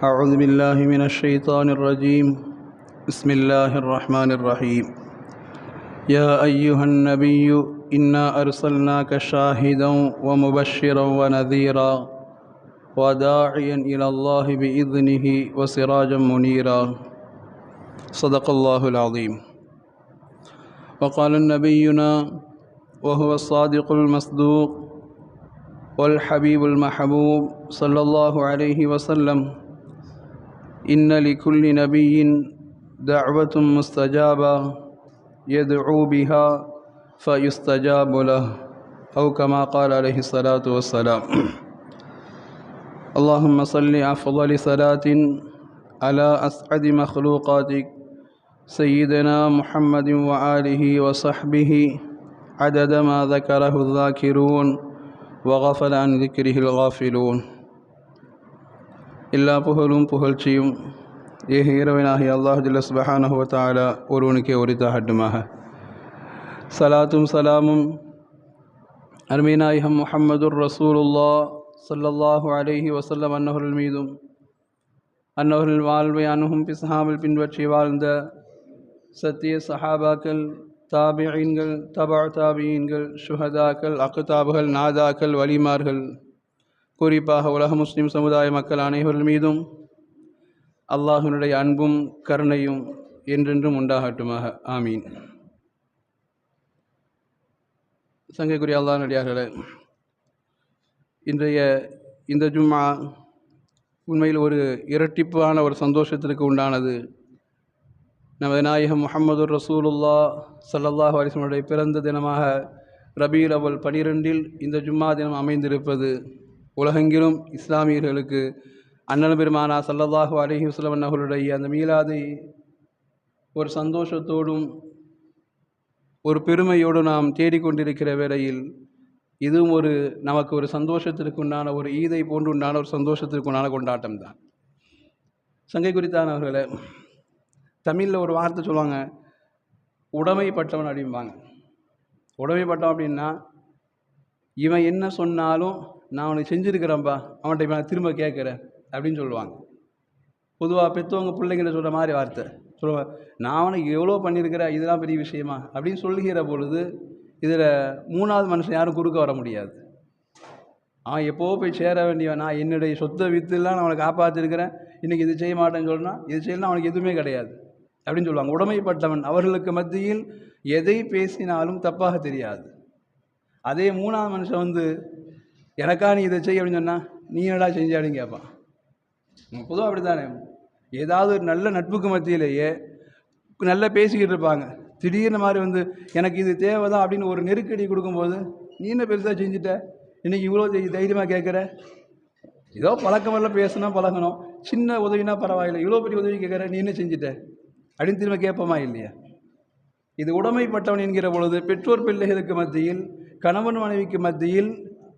أعوذ بالله من الشيطان الرجيم. بسم الله الرحمن الرحيم. يا أيها النبي إنا أرسلناك شاهدا ومبشرا ونذيرا وداعيا إلى الله بإذنه وسراجا منيرا. صدق الله العظيم. وقال نبينا وهو الصادق المصدوق والحبيب المحبوب صلى الله عليه وسلم إن لكل نبي دعوة مستجابة يدعو بها فيستجاب له أو كما قال عليه الصلاة والسلام. اللهم صل أفضل صلاة على أسعد مخلوقاتك سيدنا محمد وآله وصحبه عدد ما ذكره الذاكرون وغفل عن ذكره الغافلون. எல்லா புகழும் புகழ்ச்சியும் ஏக இரவனாகி அல்லாஹுல்ல ஜல்ல ஒருவனுக்கே உரித்தாகட்டுமாக சலாத்தும் சலாமும் அருமைநாயகம் முஹம்மதுர் ரசூலுல்லா ஸல்லல்லாஹு அலேஹி வசல்லம் அன்னவர்கள் மீதும் அன்னவர்கள் வாழ்வை அணுகும் பிசஹாமல் பின்பற்றி வாழ்ந்த சத்திய சஹாபாக்கள் தாபியீன்கள் தபா தாபியீன்கள் சுஹதாக்கள் அக்குதாபுகள் நாதாக்கள் வலிமார்கள் குறிப்பாக உலக முஸ்லீம் சமுதாய மக்கள் அனைவர்கள் மீதும் அல்லாஹினுடைய அன்பும் கருணையும் என்றென்றும் உண்டாகட்டுமாக. ஆமீன். சங்கைக்குரிய அல்லாஹ் நடிகார்களே இன்றைய இந்த ஜும்மா உண்மையில் ஒரு இரட்டிப்பான ஒரு சந்தோஷத்திற்கு உண்டானது. நமது நாயகம் முகமது ரசூலுல்லா சல்லல்லாஹ் அலிஸ்மனுடைய பிறந்த தினமாக ரபீல் அவல் பனிரெண்டில் இந்த ஜும்மா தினம் அமைந்திருப்பது. உலகெங்கிலும் இஸ்லாமியர்களுக்கு அண்ணன் பெருமானா சல்லல்லாஹு அலஹி வஸ்லம் அவர்களுடைய அந்த மீலாதை ஒரு சந்தோஷத்தோடும் ஒரு பெருமையோடு நாம் தேடிக்கொண்டிருக்கிற வேளையில் இதுவும் ஒரு நமக்கு ஒரு சந்தோஷத்திற்கு உண்டான ஒரு ஈதை போன்று உண்டான ஒரு சந்தோஷத்திற்கு உண்டான கொண்டாட்டம் தான் சங்கை குறித்தானவர்களை தமிழில் ஒரு வார்த்தை சொல்லுவாங்க உடமைப்பட்டவன் அப்படிம்பாங்க. உடமைப்பட்டவன் அப்படின்னா இவன் என்ன சொன்னாலும் நான் அவனுக்கு செஞ்சுருக்கிறேன்ப்பா அவன்கிட்ட நான் திரும்ப கேட்குறேன் அப்படின்னு சொல்லுவாங்க. பொதுவாக பெற்றவங்க பிள்ளைங்கிட்ட சொல்கிற மாதிரி வார்த்தை. சொல்லுவாங்க நான் அவனுக்கு எவ்வளோ பண்ணியிருக்கிறேன் இதெல்லாம் பெரிய விஷயமா? அப்படின்னு சொல்லுகிற பொழுது இதில் மூணாவது மனுஷன் யாரும் குறுக்க வர முடியாது. அவன் எப்போ போய் சேர வேண்டியவன். நான் என்னுடைய சொத்தை வித்துலாம் நான் அவனை காப்பாற்றிருக்கிறேன் இன்றைக்கி இது செய்ய மாட்டேன்னு சொன்னால் இது செய்யலாம் அவனுக்கு எதுவுமே கிடையாது அப்படின்னு சொல்லுவாங்க. உடமைப்பட்டவன் அவர்களுக்கு மத்தியில் எதை பேசினாலும் தப்பாக தெரியாது. அதே மூணாவது மனுஷன் வந்து எனக்கா நீ இதை செய்ய அப்படின்னு சொன்னால் நீ என்னடா செஞ்ச அப்படின்னு கேட்பான். பொதுவாக அப்படி தானே ஏதாவது ஒரு நல்ல நட்புக்கு மத்தியிலேயே நல்லா பேசிக்கிட்டு இருப்பாங்க. திடீர்னு மாதிரி வந்து எனக்கு இது தேவை தான் அப்படின்னு ஒரு நெருக்கடி கொடுக்கும்போது நீ என்ன பெருசாக செஞ்சுட்ட? இன்றைக்கி இவ்வளோ தைரியமாக கேட்குற? ஏதோ பழக்கம் வரல பேசுனா பழகணும். சின்ன உதவினா பரவாயில்லை. இவ்வளோ பெரிய உதவி கேட்குற நீ என்ன செஞ்சுட்ட? அப்படின்னு திரும்ப கேட்போமா இல்லையா? இது உடைமைப்பட்டவன் என்கிற பொழுது பெற்றோர் பிள்ளைகளுக்கு மத்தியில் கணவன் மனைவிக்கு மத்தியில்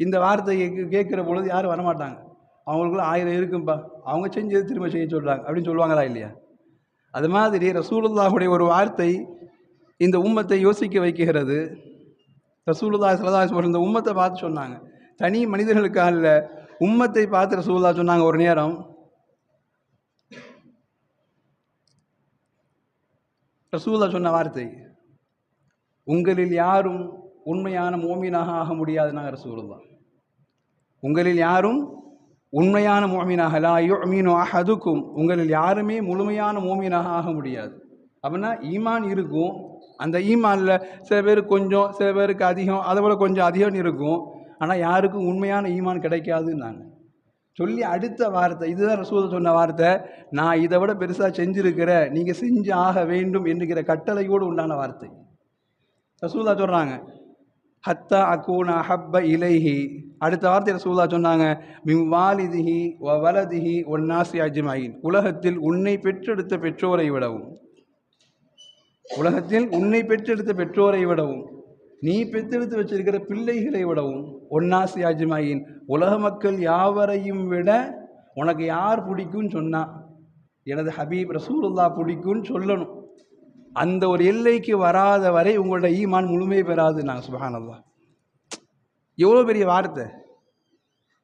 இந்த வார்த்தையை கேட்குற பொழுது யாரும் வரமாட்டாங்க. அவங்களுக்குள்ள ஆயிரம் இருக்கும்பா. அவங்க செஞ்சது திரும்ப செய்ய சொல்கிறாங்க அப்படின்னு சொல்லுவாங்களா இல்லையா? அது மாதிரி ரசூலுல்லாஹுடைய ஒரு வார்த்தை இந்த உம்மத்தை யோசிக்க வைக்கிறது. ரசூலுல்லா சலதா இந்த உம்மத்தை பார்த்து சொன்னாங்க. தனி மனிதர்களுக்காக இல்லை உம்மத்தை பார்த்து ரசூலுல்லா சொன்னாங்க ஒரு நேரம். ரசூலா சொன்ன வார்த்தை உங்களில் யாரும் உண்மையான மோமீனாக ஆக முடியாதுனாங்க ரசூலுல்லா உங்களில் யாரும் உண்மையான மோமீனாக லா யுமீனு அஹதுக்கும் உங்களில் யாருமே முழுமையான மோமீனாக ஆக முடியாது. அப்படின்னா ஈமான் இருக்கும். அந்த ஈமானில் சில பேருக்கு கொஞ்சம் சில பேருக்கு அதிகம் அதை விட கொஞ்சம் அதிகம் இருக்கும். ஆனால் யாருக்கும் உண்மையான ஈமான் கிடைக்காதுன்னாங்க. சொல்லி அடுத்த வார்த்தை இதுதான் ரசூத சொன்ன வார்த்தை நான் இதை விட பெருசாக செஞ்சுருக்கிற நீங்கள் செஞ்சு ஆக வேண்டும் என்கிற கட்டளையோடு உண்டான வார்த்தை. ரசூதா சொல்கிறாங்க ஹத்தா அக்கூனா ஹப்ப இலைஹி. அடுத்த வார்த்தை ரசூல்லா சொன்னாங்க மின் வாலிதிஹி வ வலதிஹி ஒன்னாசி அஜ்மாயின். உலகத்தில் உன்னை பெற்றெடுத்த பெற்றோரை விடவும். உலகத்தில் உன்னை பெற்றெடுத்த பெற்றோரை விடவும். நீ பெற்றெடுத்து வச்சிருக்கிற பிள்ளைகளை விடவும். ஒன்னாசி அஜ்மாயின். உலக மக்கள் யாவரையும் விட உனக்கு யார் பிடிக்கும்னு சொன்னா எனது ஹபீப் ரசூலுல்லா பிடிக்கும்னு சொல்லணும். அந்த ஒரு எல்லைக்கு வராத வரை உங்களோட ஈமான் முழுமை பெறாது நாங்கள் சுபஹானல்லா எவ்வளோ பெரிய வார்த்தை?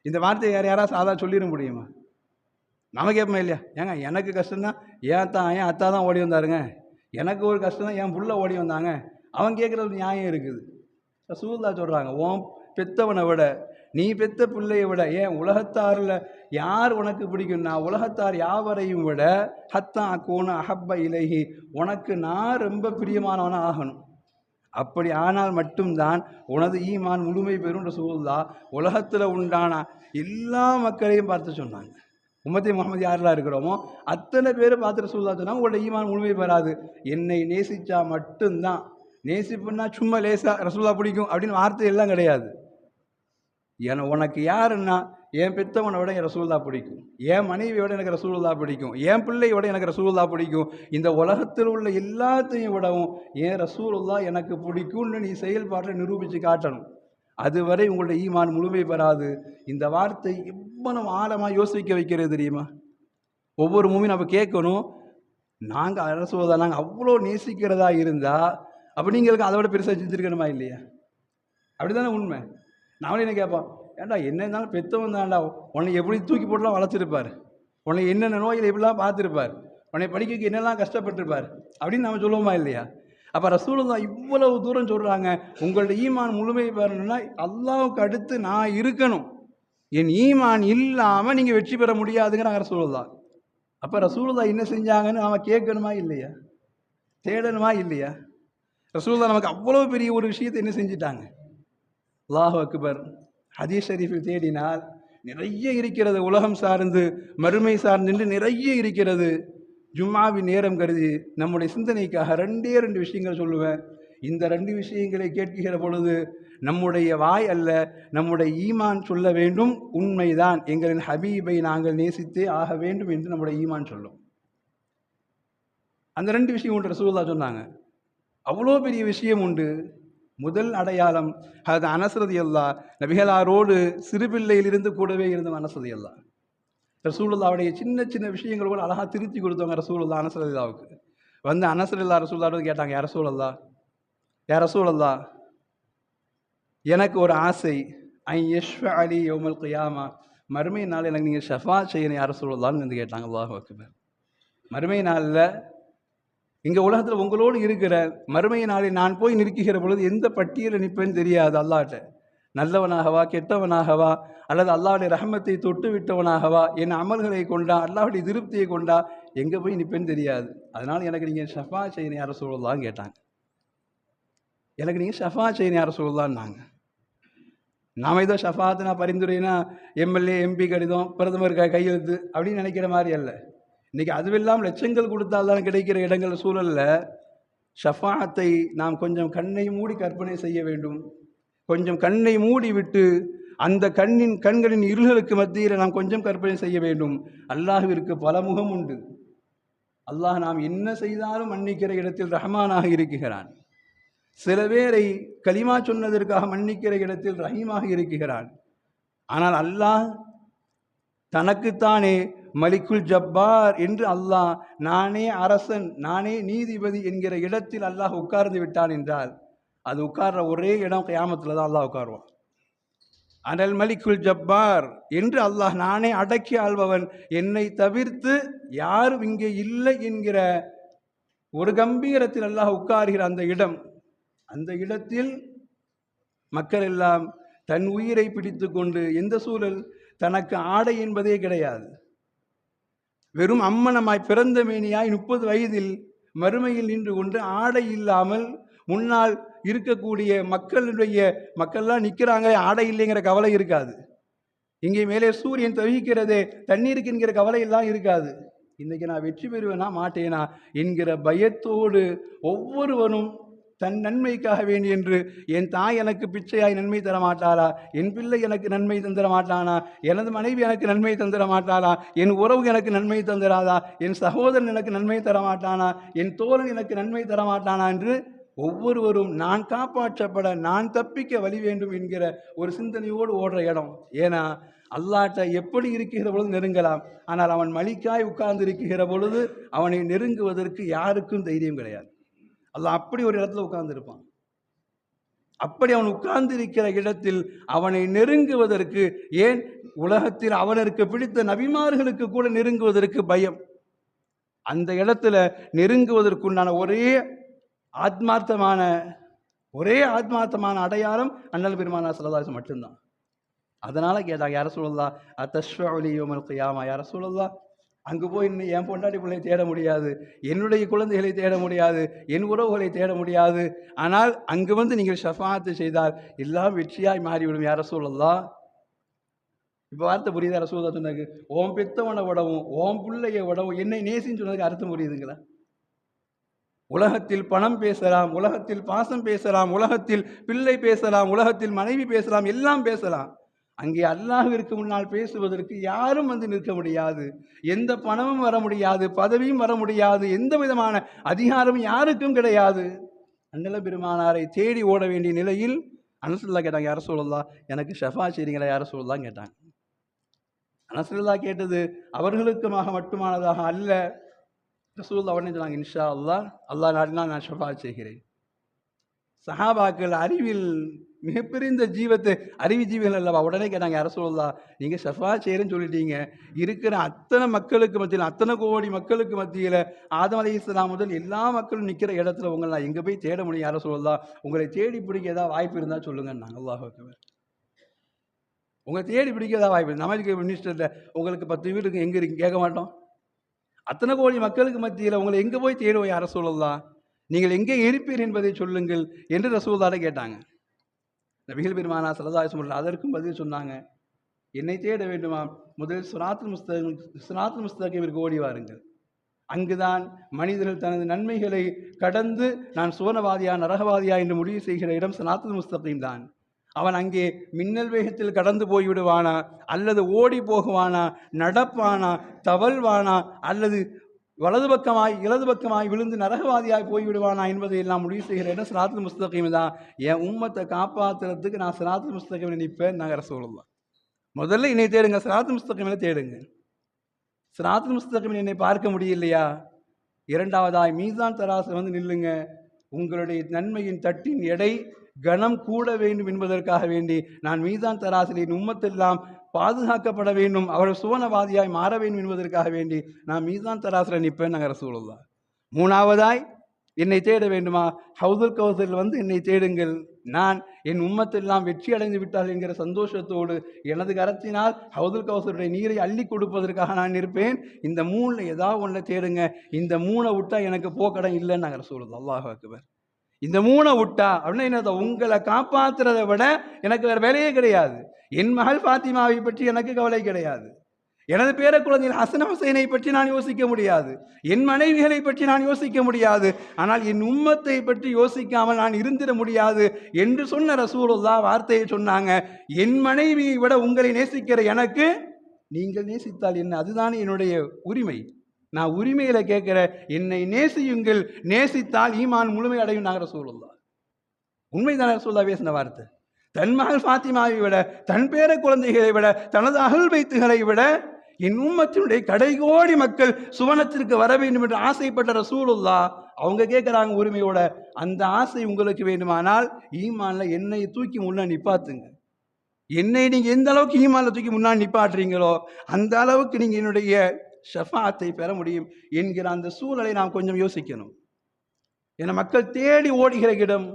இந்த வார்த்தையை யார் யாராவது சாதா சொல்லிட முடியுமா? நம்ம கேட்போமா இல்லையா? ஏங்க எனக்கு கஷ்டம்தான் ஏன் தான் ஏன் அத்தா தான் ஓடி வந்தாருங்க? எனக்கு ஒரு கஷ்டம் தான் என் புள்ள ஓடி வந்தாங்க? அவன் கேட்குறது நியாயம் இருக்குது. ரசூல்லா சொல்கிறாங்க ஓம் பெத்தவனை விட நீ பெத்த பிள்ளையை விட ஏன் உலகத்தாரில் யார் உனக்கு பிடிக்கும்னா உலகத்தார் யாவரையும் விட ஹத்தா அக்கோனு அஹப்ப இலகி உனக்கு நான் ரொம்ப பிரியமானவனாக ஆகணும். அப்படி ஆனால் மட்டும்தான் உனது ஈமான் முழுமை பெறும் ரசூல்லா உலகத்தில் உண்டான எல்லா மக்களையும் பார்த்து சொன்னாங்க. உம்மத்தி முகமது யாரெல்லாம் இருக்கிறோமோ அத்தனை பேரை பார்த்துட்டு ரசூல்லா சொன்னாங்க உங்களோட ஈமான் முழுமை பெறாது. என்னை நேசித்தா மட்டும்தான். நேசிப்புன்னா சும்மா லேசா ரசூல்லா பிடிக்கும் அப்படின்னு வார்த்தை எல்லாம் கிடையாது. என உனக்கு யாருன்னா என் பெத்தவனை விட எனக்கு ரசூல்லா பிடிக்கும். என் மனைவியோட எனக்கு ரசூல்லா பிடிக்கும். என் பிள்ளையோட எனக்கு ரசூல்லா பிடிக்கும். இந்த உலகத்தில் உள்ள எல்லாத்தையும் விடவும் என் ரசூலுல்லா எனக்கு பிடிக்கும்னு நீ செயல்பாட்டை நிரூபித்து காட்டணும். அதுவரை உங்களுடைய ஈமான் முழுமை பெறாது. இந்த வார்த்தை எவ்வளவு ஆழமாக யோசிக்க வைக்கிறது தெரியுமா? ஒவ்வொரு மூவியும் நம்ம கேட்கணும் நாங்கள் அரசுவதா நாங்கள் அவ்வளோ நேசிக்கிறதா இருந்தால் அப்போ நீங்களுக்கு அதை விட பெருசாக செஞ்சுருக்கணுமா இல்லையா? அப்படி தானே உண்மை. நாமளே என்ன கேட்போம் ஏண்டா என்ன இருந்தாலும் பெற்றவன் தான்டா. உன்னை எப்படி தூக்கி போட்டுலாம் வளர்த்துருப்பார்? உன்னை என்னென்ன நோயில் எப்படிலாம் பார்த்துருப்பார்? உன்னை படிக்க என்னெல்லாம் கஷ்டப்பட்டிருப்பார்? அப்படின்னு நம்ம சொல்லுவோமா இல்லையா? அப்போ ரசூலுல்லா இவ்வளவு தூரம் சொல்கிறாங்க உங்களோட ஈமான் முழுமையை பெறணும்னா அல்லாவுக்கு அடுத்து நான் இருக்கணும். என் ஈமான் இல்லாமல் நீங்கள் வெற்றி பெற முடியாதுங்கிறாங்க ரசூலுல்லா அப்போ ரசூலுல்லா என்ன செஞ்சாங்கன்னு அவன் கேட்கணுமா இல்லையா? தேடணுமா இல்லையா? ரசூலுல்லா நமக்கு அவ்வளோ பெரிய ஒரு விஷயத்தை என்ன செஞ்சிட்டாங்க? அல்லாஹ் அக்பர். ஹதீஸ் ஷரீஃபில் தேடினால் நிறைய இருக்கிறது உலகம் சார்ந்து மறுமை சார்ந்து நிறைய இருக்கிறது. ஜும்மாவின் நேரம் கருதி நம்முடைய சிந்தனைக்காக ரெண்டே ரெண்டு விஷயங்கள் சொல்லுவேன். இந்த ரெண்டு விஷயங்களை கேட்கிற பொழுது நம்முடைய வாய் அல்ல நம்முடைய ஈமான் சொல்ல வேண்டும். உண்மைதான். எங்களின் ஹபீபை நாங்கள் நேசித்தே ஆக வேண்டும் என்று நம்முடைய ஈமான் சொல்லும். அந்த ரெண்டு விஷயம் ஒன்று ரசூல்லா சொன்னாங்க. அவ்வளோ பெரிய விஷயம் உண்டு. முதல் அடையாளம் அது அனசரதி அல்லா நபிகளாரோடு சிறுபிள்ளையிலிருந்து கூடவே இருந்த அனசதி அல்லா ரசூலுல்லாவுடைய சின்ன சின்ன விஷயங்கள் கூட அழகாக திருத்தி கொடுத்தவங்க ரசூலுல்லா அனசரதில்லாவுக்கு வந்து அனசரில்லா ரசூல்லாவோட கேட்டாங்க யார் ரசூலல்லா யார் ரசூலல்லா எனக்கு ஒரு ஆசை ஐ யஷ்வ அலி யோமல் குயாமா மறுமை நாள் எனக்கு நீங்கள் ஷஃபா செய்யணும் யார் ரசூலுல்லான்னு வந்து கேட்டாங்க. அல்லாஹ் அக்பர். மறுமை நாளில் இங்கே உலகத்தில் உங்களோடு இருக்கிற மறுமை நாளை நான் போய் நிற்கிற பொழுது எந்த பட்டியலில் நிற்பேன்னு தெரியாது அல்லாட்ட. நல்லவனாகவா கெட்டவனாகவா அல்லது அல்லாவுடைய ரஹமத்தை தொட்டு விட்டவனாகவா என் அமல்களை கொண்டா அல்லாவுடைய திருப்தியை கொண்டா எங்கே போய் நிற்பேன்னு தெரியாது. அதனால் எனக்கு நீங்கள் ஷஃபா செய்யணும் யார சொல்லலான்னு கேட்டாங்க. எனக்கு நீங்கள் ஷஃபா செய்யணும் யார சொல்லலான்னாங்க நாம் ஏதோ ஷஃபாத்துனா பரிந்துரைனா எம்எல்ஏ எம்பி கடிதம் பிரதமர் கையெழுத்து அப்படின்னு நினைக்கிற மாதிரி அல்ல. இன்றைக்கி அதுவில்லாமல் லட்சங்கள் கொடுத்தால்தான் கிடைக்கிற இடங்கள் சூழலில் ஷஃபாத்தை நாம் கொஞ்சம் கண்ணை மூடி கற்பனை செய்ய வேண்டும். கொஞ்சம் கண்ணை மூடி விட்டு அந்த கண்ணின் கண்களின் இருள்களுக்கு மத்தியில் நாம் கொஞ்சம் கற்பனை செய்ய வேண்டும். அல்லாஹுவிற்கு பல முகம் உண்டு. அல்லாஹ் நாம் என்ன செய்தாலும் மன்னிக்கிற இடத்தில் ரஹமானாக இருக்கிறான். சில பேரை களிமா சொன்னதற்காக மன்னிக்கிற இடத்தில் ரஹீமாக இருக்குகிறான் ஆனால் அல்லாஹ் தனக்குத்தானே மலிக்குல் ஜப்பார் என்று அல்லாஹ் நானே அரசன் நானே நீதிபதி என்கிற இடத்தில் அல்லாஹ் உட்கார்ந்து விட்டான் என்றால் அது உட்கார்ற ஒரே இடம் கியாமத்தில் தான் அல்லாஹ் உட்காருவான். அனல் மலிக்குல் ஜப்பார் என்று அல்லாஹ் நானே அடக்கி ஆள்பவன் என்னை தவிர்த்து யாரும் இங்கே இல்லை என்கிற ஒரு கம்பீரத்தில் அல்லாஹ் உட்காருகிற அந்த இடம். அந்த இடத்தில் மக்கள் எல்லாம் தன் உயிரை பிடித்து கொண்டு எந்த சூழல் தனக்கு ஆடை என்பதே கிடையாது. வெறும் அம்மனமாய் பிறந்த மேனியாய் முப்பது வயதில் மறுமையில் நின்று கொண்டு ஆடை இல்லாமல் முன்னால் இருக்கக்கூடிய மக்களுடைய மக்கள்லாம் நிற்கிறாங்க ஆடை இல்லைங்கிற கவலை இருக்காது. இங்கே மேலே சூரியன் தவிக்கிறதே தண்ணீருக்கு என்கிற கவலை எல்லாம் இருக்காது. இன்றைக்கி நான் வெற்றி பெறுவேனா மாட்டேனா என்கிற பயத்தோடு ஒவ்வொருவனும் தன் நன்மைக்காக வேண்டி என்று என் தாய் எனக்கு பிச்சையாய் நன்மை தர மாட்டாளா என் பிள்ளை எனக்கு நன்மை தந்திர மாட்டானா எனது மனைவி எனக்கு நன்மை தந்திர மாட்டாளா என் உறவு எனக்கு நன்மை தந்திராதா? என் சகோதரன் எனக்கு நன்மை தர மாட்டானா என் தோழன் எனக்கு நன்மை தர மாட்டானா என்று ஒவ்வொருவரும் நான் காப்பாற்றப்பட நான் தப்பிக்க வழி வேண்டும் என்கிற ஒரு சிந்தனையோடு ஓடுற இடம். ஏன்னா அல்லாட்ட எப்படி இருக்கிற பொழுது நெருங்கலாம். ஆனால் அவன் மலிக்காய் உட்கார்ந்து இருக்கிற பொழுது அவனை நெருங்குவதற்கு யாருக்கும் தைரியம் கிடையாது. அல்ல அப்படி ஒரு இடத்துல உட்கார்ந்துருப்பான். அப்படி அவன் உட்கார்ந்து இருக்கிற இடத்தில் அவனை நெருங்குவதற்கு ஏன்? உலகத்தில் அவனுக்கு பிடித்த நபிமார்களுக்கு கூட நெருங்குவதற்கு பயம். அந்த இடத்துல நெருங்குவதற்குண்டான ஒரே ஆத்மார்த்தமான ஒரே ஆத்மார்த்தமான அடையாளம் அண்ணல் பெருமானா சரதாசம் மட்டும்தான். அதனால் கேட்டாங்க யார சொல்லலாம் அத்தஸ்வலியோமல் கையாமா யார சொல்லலாம் அங்கு போய் இன்னும் என் பொண்டாட்டி பிள்ளையை தேட முடியாது என்னுடைய குழந்தைகளை தேட முடியாது என் உறவுகளை தேட முடியாது. ஆனால் அங்கு வந்து நீங்கள் ஷஃபாத்து செய்தால் எல்லாம் வெற்றியாய் மாறிவிடும் யார சொல்லலாம் இப்போ வார்த்தை புரியுது ரசூதா சொன்னாங்க ஓம் பெத்தவனை விடவும் ஓம் பிள்ளைய விடவும் என்னை நேசின்னு சொன்னதுக்கு அர்த்தம் புரியுதுங்களா? உலகத்தில் பணம் பேசலாம் உலகத்தில் பாசம் பேசலாம் உலகத்தில் பிள்ளை பேசலாம் உலகத்தில் மனைவி பேசலாம் எல்லாம் பேசலாம். அங்கே அல்லாஹிற்கு முன்னால் பேசுவதற்கு யாரும் வந்து நிற்க முடியாது. எந்த பணமும் வர முடியாது பதவியும் வர முடியாது எந்த விதமான அதிகாரமும் யாருக்கும் கிடையாது. அண்ணல பெருமானாரை தேடி ஓட வேண்டிய நிலையில் அனசுல்லா கேட்டாங்க யார சொல்லலாம் எனக்கு ஷஃபா செய்றீங்களா யார சொல்லலாம் கேட்டாங்க. அனசுல்லா கேட்டது அவர்களுக்குமாக மட்டுமானதாக அல்ல. ரசூல்லா உடனே சொன்னாங்க இன்ஷா அல்லா அல்லாஹ் நாடினால் நான் ஷஃபா செய்கிறேன். சஹாபாக்கள் அறிவில் மிகப்பெரிய இந்த ஜீவத்தை அறிவி ஜீவிகள் அல்லவா? உடனே கேட்டாங்க யார நீங்கள் ஷஃபா செய்கிறேன்னு சொல்லிட்டீங்க. இருக்கிற அத்தனை மக்களுக்கு மத்தியில் அத்தனை கோடி மக்களுக்கு மத்தியில் ஆதம் அலி இஸ்லாம் முதல் எல்லா மக்களும் நிற்கிற இடத்துல உங்களை நான் எங்கே போய் தேட முடியும்? யார உங்களை தேடி பிடிக்க ஏதாவது வாய்ப்பு இருந்தால் சொல்லுங்க நாங்கள் அல்லாஹ் உங்களை தேடி பிடிக்க ஏதாவது வாய்ப்பு நமக்கு மினிஸ்டரில் உங்களுக்கு பத்து வீட்டுக்கு எங்கே இருக்கு? கேட்க மாட்டோம். அத்தனை கோடி மக்களுக்கு மத்தியில் உங்களை எங்கே போய் தேடுவோம்? யார சொல்லலாம் நீங்கள் எங்கே இருப்பீர் என்பதை சொல்லுங்கள் என்று ரசூல்லாட கேட்டாங்க. நபிகள் பெருமானா சரதாசம் அதற்கும் பதில் சொன்னாங்க. என்னை தேட வேண்டுமா? முதலில் சுராத்துல் முஸ்தகம் சுராத்துல் இவருக்கு ஓடி வாருங்கள். அங்குதான் மனிதர்கள் தனது நன்மைகளை கடந்து நான் சுவனவாதியா நரகவாதியா என்று முடிவு செய்கிற இடம் சனாத்துல் முஸ்தகீம் தான். அவன் அங்கே மின்னல் வேகத்தில் கடந்து போய் விடுவானா அல்லது ஓடி போகுவானா? நடப்பானா? தவழ்வானா? அல்லது வலது பக்கமாய் இடது பக்கமாய் விழுந்து நரகவாதியாய் போய் விடுவானா என்பதை எல்லாம் முடிவு செய்கிறேன் சிராத்து சிராத்துல் முஸ்தகீம் தான். என் உம்மத்தை காப்பாற்றுறதுக்கு நான் சிராத்து முஸ்தகீம் நினைப்பேன் நகர சொல்லலாம் முதல்ல என்னை தேடுங்க சிராத்து முஸ்தகீமில் தேடுங்க. சிராத்து முஸ்தகீமில் என்னை பார்க்க முடியலையா? இரண்டாவதாய் மீசான் தராசு வந்து நில்லுங்க. உங்களுடைய நன்மையின் தட்டின் எடை கணம் கூட வேண்டும் என்பதற்காக வேண்டி நான் மீதான் தராசிலின் உம்மத்தெல்லாம் பாதுகாக்கப்பட வேண்டும் அவர் சுவனவாதியாய் மாற வேண்டும் என்பதற்காக வேண்டி நான் மீதான் தராசில் நிற்பேன் நகர சூழல்லா. மூணாவதாய் என்னை தேட வேண்டுமா? ஹவுதுல் கௌசரில் வந்து என்னை தேடுங்கள். நான் என் உம்மத்தெல்லாம் வெற்றி அடைந்து விட்டால் என்கிற சந்தோஷத்தோடு எனது கரத்தினால் ஹவுதுல் கௌசருடைய நீரை அள்ளி கொடுப்பதற்காக நான் இருப்பேன் இந்த மூணில் ஏதாவது ஒன்றை தேடுங்க. இந்த மூணை விட்டால் எனக்கு போக்கடம் இல்லைன்னு நகர சூழல் அல்லாஹ் அக்பர். இந்த மூணை விட்டா அப்படின்னா என்ன உங்களை காப்பாத்துறதை விட எனக்கு வேற வேலையே கிடையாது. என் மகள் ஃபாத்திமாவை பற்றி எனக்கு கவலை கிடையாது. எனது பேர குழந்தைகள் ஹசன ஹுசைனை பற்றி நான் யோசிக்க முடியாது. என் மனைவிகளை பற்றி நான் யோசிக்க முடியாது. ஆனால் என் உம்மத்தை பற்றி யோசிக்காமல் நான் இருந்திட முடியாது என்று சொன்ன ரசூலுல்லா வார்த்தையை சொன்னாங்க. என் மனைவியை விட உங்களை நேசிக்கிற எனக்கு நீங்கள் நேசித்தால் என்ன? அதுதானே என்னுடைய உரிமை. நான் உரிமையில கேட்கிற என்னை நேசியுங்கள் நேசித்தால் ஈமான் முழுமை அடையும் நாங்கள் சூழல்லா உண்மைதான சொல்லா பேசின வார்த்தை. தன் மகள் ஃபாத்திமாவை விட தன் பேர குழந்தைகளை விட தனது அகல் வைத்துகளை விட என் உம்மத்தினுடைய கடைகோடி மக்கள் சுவனத்திற்கு வர வேண்டும் என்று ஆசைப்பட்ட ரசூலுல்லா அவங்க கேட்குறாங்க உரிமையோட அந்த ஆசை உங்களுக்கு வேண்டுமானால் ஈமான்ல என்னை தூக்கி முன்னே நிப்பாத்துங்க. என்னை நீங்கள் எந்த அளவுக்கு ஈமான்ல தூக்கி முன்னாடி நிப்பாட்டுறீங்களோ அந்த அளவுக்கு நீங்கள் என்னுடைய ஷஃபாத்தை பெற முடியும் என்கிற அந்த சூழலை நாம் கொஞ்சம் யோசிக்கணும். ஏன்னா மக்கள் தேடி ஓடுகிற இடம்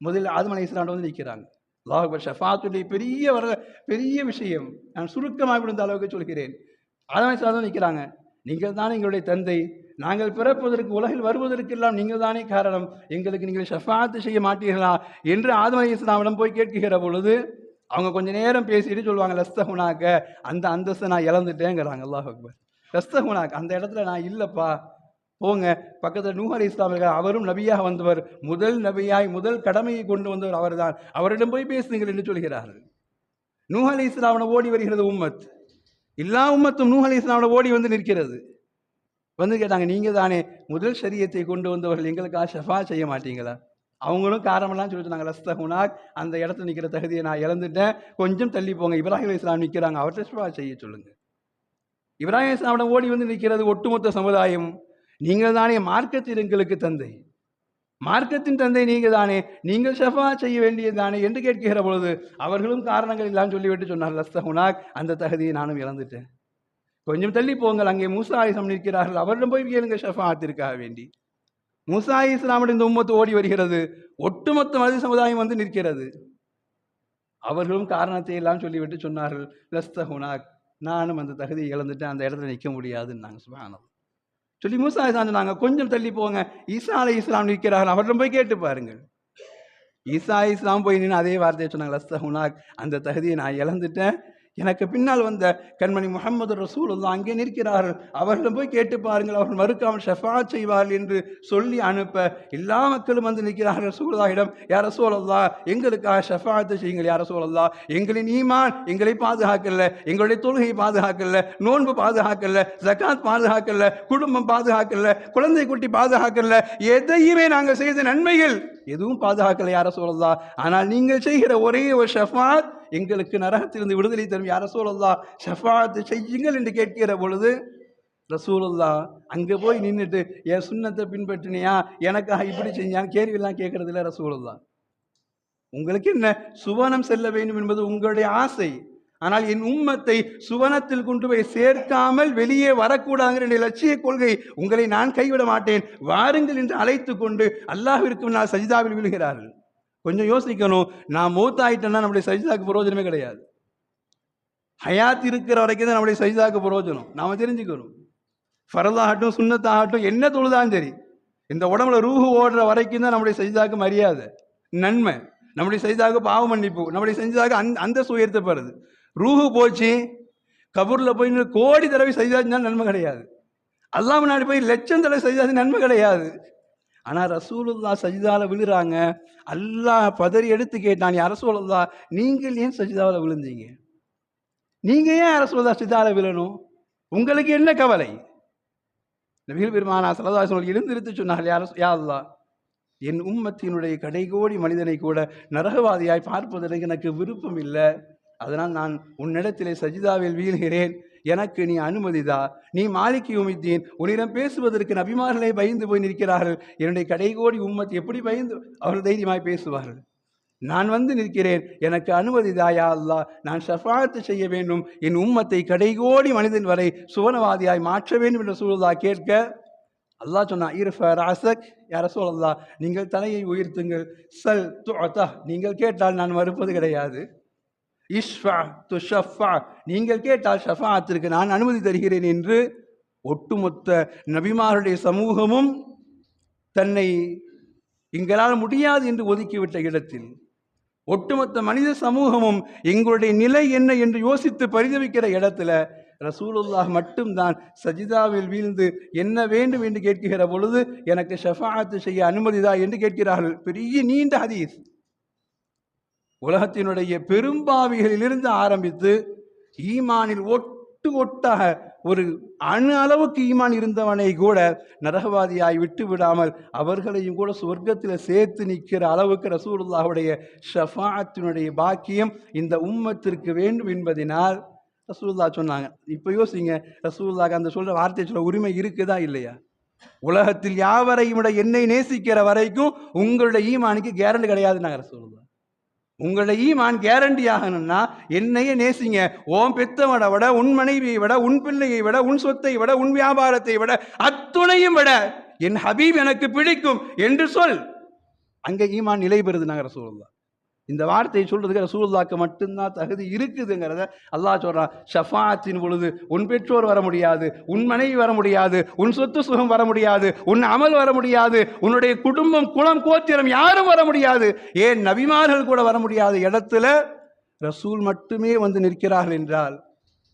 முதலில் ஆதமலை அலை வந்து நிற்கிறாங்க. அல்லாஹ் ஷஃபாத்துடைய பெரிய வர பெரிய விஷயம். நான் சுருக்கமாக விழுந்த அளவுக்கு சொல்கிறேன். ஆதமலை அலை இஸ்லாம் நிற்கிறாங்க. நீங்கள் தானே எங்களுடைய தந்தை. நாங்கள் பிறப்பதற்கு உலகில் வருவதற்கெல்லாம் நீங்கள் தானே காரணம். எங்களுக்கு நீங்கள் ஷஃபாத்து செய்ய மாட்டீர்களா என்று ஆதமலை இஸ்லாமிடம் போய் கேட்கிற பொழுது அவங்க கொஞ்ச நேரம் பேசிட்டு சொல்லுவாங்க லஸ்தகுனாக்க அந்த அந்தஸ்தை நான் இழந்துட்டேங்கிறாங்க. அல்லாஹ் அக்பர். லஸ்தகுனாக் அந்த இடத்துல நான் இல்லைப்பா. போங்க. பக்கத்தில் நூஹ் இஸ்லாமியர்கள் அவரும் நபியாக வந்தவர். முதல் நபியாய் முதல் கடமையை கொண்டு வந்தவர் அவர்தான். அவரிடம் போய் பேசுங்கள் என்று சொல்கிறார்கள். நூஹ் அலி இஸ்லாமனை ஓடி வருகிறது உம்மத். எல்லா உம்மத்தும் நூஹ் அலி இஸ்லாமனை ஓடி வந்து நிற்கிறது. வந்து கேட்டாங்க நீங்கள் தானே முதல் சரியத்தை கொண்டு வந்தவர்கள் எங்களுக்காக ஷஃபா செய்ய மாட்டீங்களா? அவங்களும் காரணமெல்லாம் சொல்லி சொன்னாங்க லஸ்த அந்த இடத்துல நிற்கிற தகுதியை நான் இழந்துட்டேன். கொஞ்சம் தள்ளி போங்க. இப்ராஹிம் இஸ்லாம் நிற்கிறாங்க அவர்கிட்ட ஷஃபா செய்ய சொல்லுங்கள் இப்ராஹிம் இஸ்லாமிடம் ஓடி வந்து நிற்கிறது ஒட்டுமொத்த சமுதாயம். நீங்கள் தானே மார்க்கத்தில் எங்களுக்கு தந்தை. மார்க்கத்தின் தந்தை நீங்கள் தானே. நீங்கள் ஷஃபா செய்ய வேண்டியது தானே என்று கேட்கிற பொழுது அவர்களும் காரணங்கள் இல்லாமல் சொல்லிவிட்டு சொன்னார் லஸ்த ஹுனாக் அந்த தகுதியை நானும் இழந்துட்டேன். கொஞ்சம் தள்ளி போங்கள் அங்கே மூசா ஆயுசம் நிற்கிறார்கள். அவரிடம் போய் கேளுங்க ஷஃபாத்திற்காக வேண்டி. மூசா இஸ்லாமுடைய இந்த உம்மத்து ஓடி வருகிறது. ஒட்டுமொத்த மத சமுதாயம் வந்து நிற்கிறது. அவர்களும் காரணத்தை எல்லாம் சொல்லிவிட்டு சொன்னார்கள் லஸ்த ஹுனாக் நானும் அந்த தகுதியை இழந்துட்டு அந்த இடத்துல நிற்க முடியாதுன்னு நாங்கள் சுபானம் சொல்லி மூசா இஸ்லாம் நாங்கள் கொஞ்சம் தள்ளி போங்க. ஈசா அலை இஸ்லாம் நிற்கிறார்கள் அவர்கிட்ட போய் கேட்டு பாருங்கள். ஈசா இஸ்லாம் போய் நின்று அதே வார்த்தையை சொன்னாங்க லஸ்த ஹுனாக் அந்த தகுதியை நான் இழந்துட்டேன். எனக்கு பின்னால் வந்த கண்மணி முகமது ரசூலுல்லா அங்கே நிற்கிறார்கள். அவர்களிடம் போய் கேட்டு பாருங்கள் அவர்கள் மறுக்காமல் ஷெஃபா செய்வார்கள் என்று சொல்லி அனுப்ப எல்லா மக்களும் வந்து நிற்கிறார்கள். ரசூலுல்லாஹிடம் யார ரசூலல்லா எங்களுக்காக ஷெஃபாத்து செய்யுங்கள் யார ரசூலல்லா எங்களின் ஈமான் எங்களை பாதுகாக்கல எங்களுடைய தொழுகை பாதுகாக்கல நோன்பு பாதுகாக்கல ஜகாத் பாதுகாக்கல குடும்பம் பாதுகாக்கல குழந்தை குட்டி பாதுகாக்கல எதையுமே நாங்கள் செய்த நன்மைகள் எதுவும் பாதுகாக்கல யார சொல்லலா ஆனால் நீங்கள் செய்கிற ஒரே ஒரு ஷெஃபாத் எங்களுக்கு நரகத்திலிருந்து விடுதலை தரும். யார் ரசூலல்லா ஷஃபாத்து செய்யுங்கள் என்று கேட்கிற பொழுது ரசூலுல்லா அங்கே போய் நின்றுட்டு என் சுண்ணத்தை பின்பற்றினியா? எனக்காக இப்படி செஞ்சான்? கேள்வியெல்லாம் கேட்கறது இல்லை ரசூலுல்லா உங்களுக்கு என்ன? சுவனம் செல்ல வேண்டும் என்பது உங்களுடைய ஆசை. ஆனால் என் உம்மத்தை சுவனத்தில் கொண்டு போய் சேர்க்காமல் வெளியே வரக்கூடாதுங்கிற என்னுடைய லட்சிய கொள்கை உங்களை நான் கைவிட மாட்டேன். வாருங்கள் என்று அழைத்து கொண்டு அல்லாஹ்விற்கு நான் சஜிதாவில் விழுகிறார்கள். கொஞ்சம் யோசிக்கணும். நான் மூத்தாயிட்டேன்னா நம்முடைய சஜிதாக்கு பிரயோஜனமே கிடையாது. ஹயாத் இருக்கிற வரைக்கும் தான் நம்முடைய சஜிதாக்கு பிரயோஜனம் நாம் தெரிஞ்சுக்கணும். ஃபரதாகட்டும் சுண்ணத்தாகட்டும் என்ன தொழுதாலும் சரி. இந்த உடம்புல ரூஹு ஓடுற வரைக்கும் தான் நம்முடைய சஜிதாக்கு மரியாதை நன்மை. நம்முடைய சஜிதாக்கு பாவ மன்னிப்பு நம்முடைய சஜிதாக்கு அந்த அந்த பெறுது ரூஹு போச்சு கபூரில் போய் கோடி தடவை சஜிதாச்சுனா நன்மை கிடையாது. அல்லாம நாடு போய் லட்சம் தடவை சஜிதாச்சு நன்மை கிடையாது. ஆனால் ரசூலுல்லா சஜிதாவில் விழுறாங்க. அல்லாஹ் பதறி எடுத்து கேட்டான் யார் ரசூலுல்லா நீங்கள் ஏன் சஜிதாவில் விழுந்தீங்க? நீங்கள் ஏன் ரசூலுல்லா சஜிதாவில் விழணும்? உங்களுக்கு என்ன கவலை? நபிகள் பெருமானா சலதாசன் எழுந்திருத்து சொன்னார்கள் யார் யா என் உம்மத்தினுடைய கடைகோடி மனிதனை கூட நரகவாதியாய் பார்ப்பதற்கு எனக்கு விருப்பம் இல்லை. அதனால் நான் உன்னிடத்திலே சஜிதாவில் வீழ்கிறேன். எனக்கு நீ அனுமதிதா நீ மாலிக்கு உமித்தீன் உன்னிடம் பேசுவதற்கு நபிமார்களே பயந்து போய் நிற்கிறார்கள். என்னுடைய கடைகோடி உம்மத் எப்படி பயந்து அவர்கள் தைரியமாய் பேசுவார்கள். நான் வந்து நிற்கிறேன். எனக்கு அனுமதிதா யா அல்லாஹ். நான் சஃபாத்து செய்ய வேண்டும். என் உம்மத்தை கடைகோடி மனிதன் வரை சுவனவாதியாய் மாற்ற வேண்டும் என்ற சூழலா கேட்க அல்லாஹ் சொன்னா இரஃப ராசக் யார சொல்லல்லா நீங்கள் தலையை உயர்த்துங்கள். சல் துஅத்தா நீங்கள் கேட்டால் நான் மறுப்பது கிடையாது. இஷ்ஃபா துஷஃபா. நீங்கள் கேட்டால் ஷஃபாத்திற்கு நான் அனுமதி தருகிறேன் என்று ஒட்டுமொத்த நபிமாருடைய சமூகமும் தன்னை எங்களால் முடியாது என்று ஒதுக்கிவிட்ட இடத்தில் ஒட்டுமொத்த மனித சமூகமும் எங்களுடைய நிலை என்ன என்று யோசித்து பரிதவிக்கிற இடத்துல ரசூலுல்லாஹ் மட்டும்தான் சஜிதாவில் வீழ்ந்து என்ன வேண்டும் என்று கேட்கிற பொழுது எனக்கு ஷஃபாத்து செய்ய அனுமதிதா என்று கேட்கிறார்கள். பெரிய நீண்ட ஹதீஸ். உலகத்தினுடைய பெரும்பாவிகளிலிருந்து ஆரம்பித்து ஈமானில் ஒட்டு ஒட்டாக ஒரு அணு அளவுக்கு ஈமான் இருந்தவனை கூட நரகவாதியாய் விட்டு விடாமல் அவர்களையும் கூட சொர்க்கத்தில் சேர்த்து நிற்கிற அளவுக்கு ரசூலுல்லாவுடைய ஷஃபாத்தினுடைய பாக்கியம் இந்த உம்மத்திற்கு வேண்டும் என்பதினால் ரசூல்லா சொன்னாங்க. இப்போ யோசிங்க ரசூல்லாக்கு அந்த சொல்கிற வார்த்தை சொல்ல உரிமை இருக்குதா இல்லையா? உலகத்தில் யாவரையும் விட என்னை நேசிக்கிற வரைக்கும் உங்களுடைய ஈமானுக்கு கேரண்டி கிடையாதுனாங்க ரசூல்லா உங்களை ஈமான் கேரண்டி ஆகணும்னா என்னையே நேசிங்க. ஓம் பெத்தவனை விட உன் மனைவியை விட உன் பிள்ளையை விட உன் சொத்தை விட உன் வியாபாரத்தை விட அத்துணையும் விட என் ஹபீப் எனக்கு பிடிக்கும் என்று சொல். அங்கே ஈமான் நிலை பெறுது நகர ரசூலுல்லா இந்த வார்த்தையை சொல்றதுக்கு ரசூலுல்லாக்கு மட்டும்தான் தகுதி இருக்குதுங்கிறத அல்லாஹ் சொல்கிறான் ஷஃபாத்தின் பொழுது உன் பெற்றோர் வர முடியாது உன் மனைவி வர முடியாது உன் சொத்து சுகம் வர முடியாது உன் அமல் வர முடியாது உன்னுடைய குடும்பம் குலம் கோத்திரம் யாரும் வர முடியாது. ஏன் நபிமார்கள் கூட வர முடியாத இடத்துல ரசூல் மட்டுமே வந்து நிற்கிறார்கள் என்றால்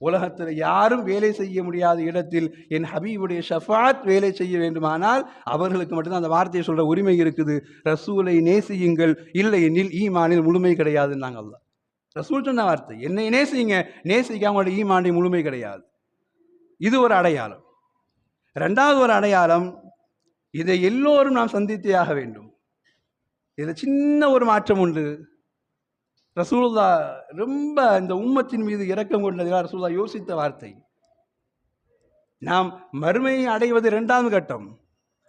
உலகத்தில் யாரும் வேலை செய்ய முடியாத இடத்தில் என் ஹபீபுடைய ஷஃபாத் வேலை செய்ய வேண்டுமானால் அவர்களுக்கு மட்டும்தான் அந்த வார்த்தையை சொல்கிற உரிமை இருக்குது. ரசூலை நேசியுங்கள். இல்லை எனில் ஈமானில் முழுமை கிடையாதுன்னாங்க அல்லாஹ். ரசூல் சொன்ன வார்த்தை. என்னை நேசிங்க. நேசிக்க அவங்களோட ஈமானில் முழுமை கிடையாது. இது ஒரு அடையாளம். ரெண்டாவது ஒரு அடையாளம் இதை எல்லோரும் நாம் சந்தித்தே ஆக வேண்டும். இதில் சின்ன ஒரு மாற்றம் உண்டு. ரசூலுல்லா ரொம்ப இந்த உம்மத்தின் மீது இரக்கம் கொண்டதாக ரசூல்லா யோசித்த வார்த்தை. நாம் மறுமையை அடைவது இரண்டாவது கட்டம்.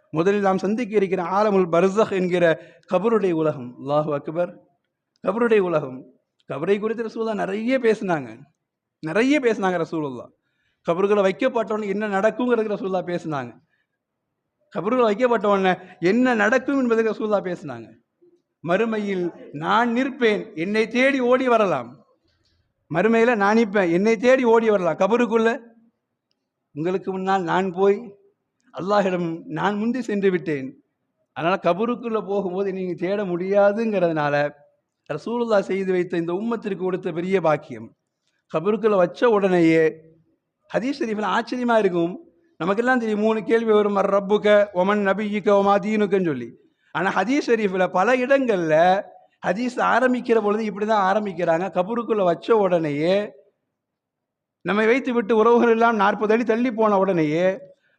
முதலில் நாம் சந்திக்க இருக்கிற ஆலமுல் பர்சஹ் என்கிற கபருடைய உலகம். அல்லாஹு அக்பர். கபருடைய உலகம். கபரை குறித்து ரசூல்லா நிறைய பேசினாங்க. நிறைய பேசினாங்க ரசூலுல்லா கபர்களை வைக்கப்பட்டவொடனே என்ன நடக்குங்கிறது ரசூல்லா பேசினாங்க. கபர்களை வைக்கப்பட்டவொன்னே என்ன நடக்கும் என்பதை ரசூல்லா பேசினாங்க. மறுமையில் நான் நிற்பேன் என்னை தேடி ஓடி வரலாம். மறுமையில் நான் நிற்பேன் என்னை தேடி ஓடி வரலாம். கபருக்குள்ள உங்களுக்கு முன்னால் நான் போய் அல்லாஹிடம் நான் முந்தி சென்று விட்டேன். அதனால் கபருக்குள்ளே போகும்போது நீங்கள் தேட முடியாதுங்கிறதுனால ரசூலுல்லா செய்து வைத்த இந்த உம்மத்திற்கு கொடுத்த பெரிய பாக்கியம். கபருக்குள்ளே வச்ச உடனேயே ஹதீஸ் ஷரீஃபில் ஆச்சரியமாக இருக்கும். நமக்கெல்லாம் தெரியும் மூணு கேள்வி வரும். ரப்புக்க ஒமன் நபியிக்க ஒமா தீனுக்கன்னு சொல்லி. ஆனால் ஹதீஸ் ஷெரீஃபில் பல இடங்களில் ஹதீஸ் ஆரம்பிக்கிற பொழுது இப்படி தான் ஆரம்பிக்கிறாங்க. கபருக்குள்ளே வச்ச உடனேயே நம்மை வைத்து விட்டு உறவுகள் எல்லாம் நாற்பது அடி தள்ளி போன உடனேயே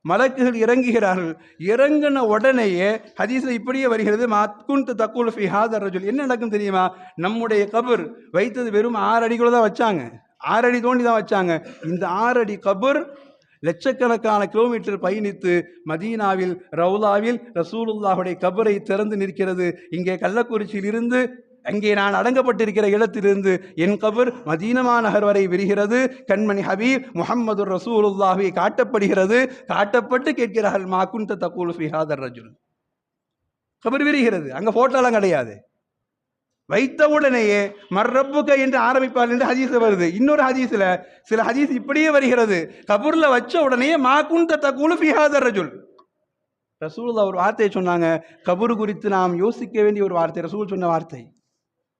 மலக்குகள் இறங்குகிறார்கள். இறங்கின உடனேயே ஹதீஸில் இப்படியே வருகிறது மத்குன்து தக்குல் ஃபி ஹாதர் ரஜுல். என்ன நடக்கும் தெரியுமா? நம்முடைய கபர் வைத்தது வெறும் ஆறு அடிக்குள்ள தான் வச்சாங்க. ஆறு அடி தோண்டி தான் வச்சாங்க. இந்த ஆறு அடி கபர் லட்சக்கணக்கான கிலோமீட்டர் பயணித்து மதீனாவில் ரவுலாவில் ரசூலுல்லாவுடைய கபரை திறந்து நிற்கிறது. இங்கே கள்ளக்குறிச்சியில் இருந்து அங்கே நான் அடங்கப்பட்டிருக்கிற இடத்திலிருந்து என் கபர் மதீனமா நகர் வரை விரிகிறது. கண்மணி ஹபீப் முகமது ரசூலுல்லாஹி காட்டப்படுகிறது. காட்டப்பட்டு கேட்கிறார்கள் மா குந்த தக்கூல் ஃபிஹாதர் ரஜுல். கபர் விரிகிறது. அங்கே ஃபோட்டோலாம் கிடையாது. வைத்த உடனேயே மர்ரப்புக்க என்று ஆரம்பிப்பார் என்று ஹதீஸ் வருது. இன்னொரு ஹதீஸில் சில ஹதீஸ் இப்படியே வருகிறது. கபூரில் வச்ச உடனே மா குந்த தக்கூலு ஃபிஹாதர் ரஜுல். ரசூல் ஒரு வார்த்தையை சொன்னாங்க. கபூர் குறித்து நாம் யோசிக்க வேண்டிய ஒரு வார்த்தை ரசூல் சொன்ன வார்த்தை.